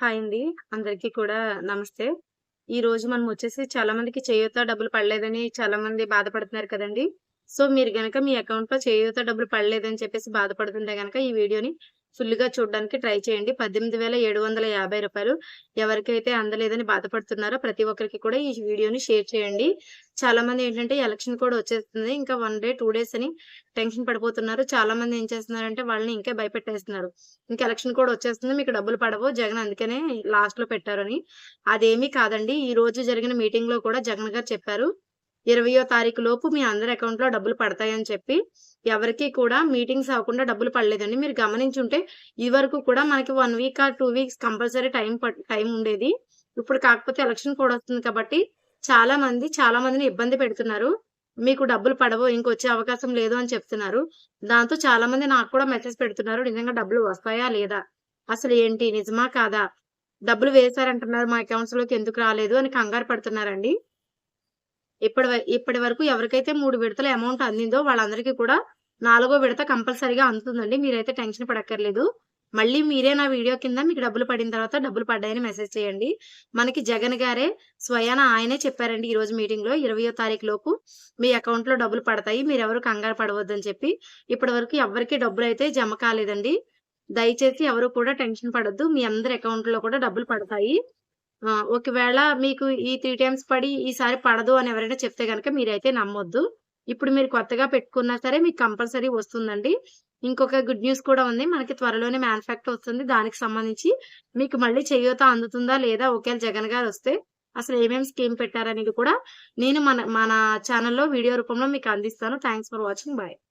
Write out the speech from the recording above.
Hi అండి. అందరికీ కూడా నమస్తే. ఈ రోజు మనం వచ్చేసి చాలా మందికి చేయూత డబ్బులు పడలేదని చాలా మంది బాధపడుతున్నారు కదండీ! సో, మీరు గనక మీ అకౌంట్లో చేయూత డబ్బులు పడలేదని చెప్పేసి బాధపడుతుంటే గనక ఈ వీడియోని ఫుల్‌గా చూడడానికి ట్రై చేయండి. పద్దెనిమిది వేల ఏడు వందల యాభై రూపాయలు ఎవరికైతే అందలేదని బాధపడుతున్నారో ప్రతి ఒక్కరికి కూడా ఈ వీడియోని షేర్ చేయండి. చాలా మంది ఏంటంటే ఎలక్షన్ కూడా వచ్చేస్తుంది. ఇంకా వన్ డే, టూ డేస్ అని టెన్షన్ పడిపోతున్నారు. చాలా మంది ఏం చేస్తున్నారంటే వాళ్ళని ఇంకా భయపెట్టేస్తున్నారు. ఇంకా ఎలక్షన్ కూడా వచ్చేస్తుంది. మీకు డబ్బులు పడవు. జగన్ అందుకనే లాస్ట్లో పెట్టారని. అదేమీ కాదండి. ఈ రోజు జరిగిన మీటింగ్లో కూడా జగన్ గారు చెప్పారు. 20వ తారీఖు లోపు మీ అందరి అకౌంట్‌లో డబ్బులు పడతాయని చెప్పి, ఎవరికీ కూడా మీటింగ్స్ అవ్వకుండా డబ్బులు పడలేదండి. మీరు గమనించుంటే ఇదివరకు కూడా మనకి one week or two weeks compulsory time time ఉండేది. ఇప్పుడు కాకపోతే ఎలక్షన్ కూడా వస్తుంది కాబట్టి చాలా మంది చాలా మందిని ఇబ్బంది పెడుతున్నారు. మీకు డబ్బులు పడవు. ఇంకొచ్చే అవకాశం లేదు అని చెప్తున్నారు. దాంతో చాలా మంది నాకు కూడా మెసేజ్ పెడుతున్నారు. నిజంగా డబ్బులు వస్తాయా? లేదా? అసలు ఏంటి? నిజమా? కాదా? డబ్బులు వేశారంటున్నారు. మా అకౌంట్స్‌లోకి ఎందుకు రాలేదు అని కంగారు పడుతున్నారండి. ఇప్పటి వ ఇప్పటి వరకు ఎవరికైతే మూడు విడతల అమౌంట్ అందిందో వాళ్ళందరికీ కూడా నాలుగో విడత కంపల్సరీగా అందుతుందండి. మీరైతే టెన్షన్ పడక్కర్లేదు. మళ్ళీ మీరే నా వీడియో కింద మీకు డబ్బులు పడిన తర్వాత డబ్బులు పడ్డాయని మెసేజ్ చేయండి. మనకి జగన్ గారే స్వయాన ఆయనే చెప్పారండి ఈ రోజు మీటింగ్లో ఇరవయో తారీఖు లోపు మీ అకౌంట్లో డబ్బులు పడతాయి. మీరు ఎవరు కంగారు పడవద్దని చెప్పి. ఇప్పటి వరకు ఎవ్వరికి డబ్బులు అయితే జమ కాలేదండి. దయచేసి ఎవరు కూడా టెన్షన్ పడద్దు మీ అందరి అకౌంట్లో కూడా డబ్బులు పడతాయి. ఒకవేళ మీకు ఈ త్రీ టైమ్స్ పడి ఈసారి పడదు అని ఎవరైనా చెప్తే కనుక మీరైతే నమ్మొద్దు. ఇప్పుడు మీరు కొత్తగా పెట్టుకున్నా సరే మీకు కంపల్సరీ వస్తుందండి. ఇంకొక గుడ్ న్యూస్ కూడా ఉంది. మనకి త్వరలోనే మ్యానుఫ్యాక్ట్ వస్తుంది. దానికి సంబంధించి మీకు మళ్ళీ చేయూత అందుతుందా? లేదా? ఒకవేళ జగన్ గారు వస్తే అసలు ఏమేమి స్కీమ్ పెట్టారనేది కూడా నేను మన మన ఛానల్లో వీడియో రూపంలో మీకు అందిస్తాను. Thanks for watching. బాయ్.